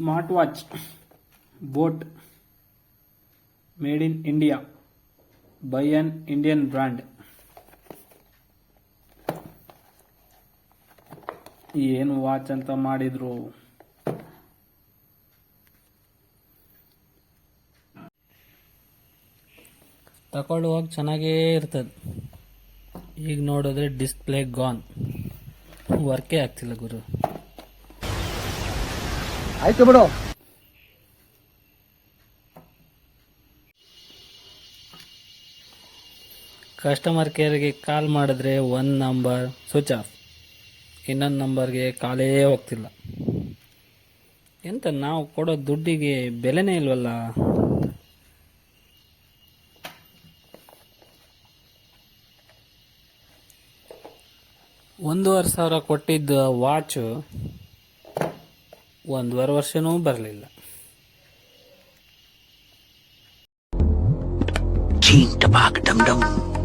Smart watch boAt made in India by an Indian brand. ಏನು watch ಅಂತ ಮಾಡಿದ್ರು? ತಗೊಳ್ಳುವಾಗ ಚೆನ್ನಾಗೇ ಇರ್ತದೆ. ಈಗ ನೋಡಿದ್ರೆ ಡಿಸ್ಪ್ಲೇ ಗಾನ್ ವರ್ಕೇ ಆಗ್ತಿಲ್ಲ ಗುರು. ಆಯ್ತು ಬಿಡು. ಕಸ್ಟಮರ್ ಕೇರ್ಗೆ ಕಾಲ್ ಮಾಡಿದ್ರೆ ಒಂದು ನಂಬರ್ ಸ್ವಿಚ್ ಆಫ್ ಇನ್ನೊಂದು ನಂಬರ್ಗೆ ಕಾಲೇ ಹೋಗ್ತಿಲ್ಲ. ಎಂತ ನಾವು ಕೊಡೋ ದುಡ್ಡಿಗೆ ಬೆಲೆನೇ ಇಲ್ವಲ್ಲ? ಒಂದೂವರೆ ಸಾವಿರ ಕೊಟ್ಟಿದ್ದ ವಾಚು ಒಂದೂವರೆ ವರ್ಷನೂ ಬರಲಿಲ್ಲ. ಚೀಂಟ ಬಾಗ್ ಡಮ್ ಡಮ್.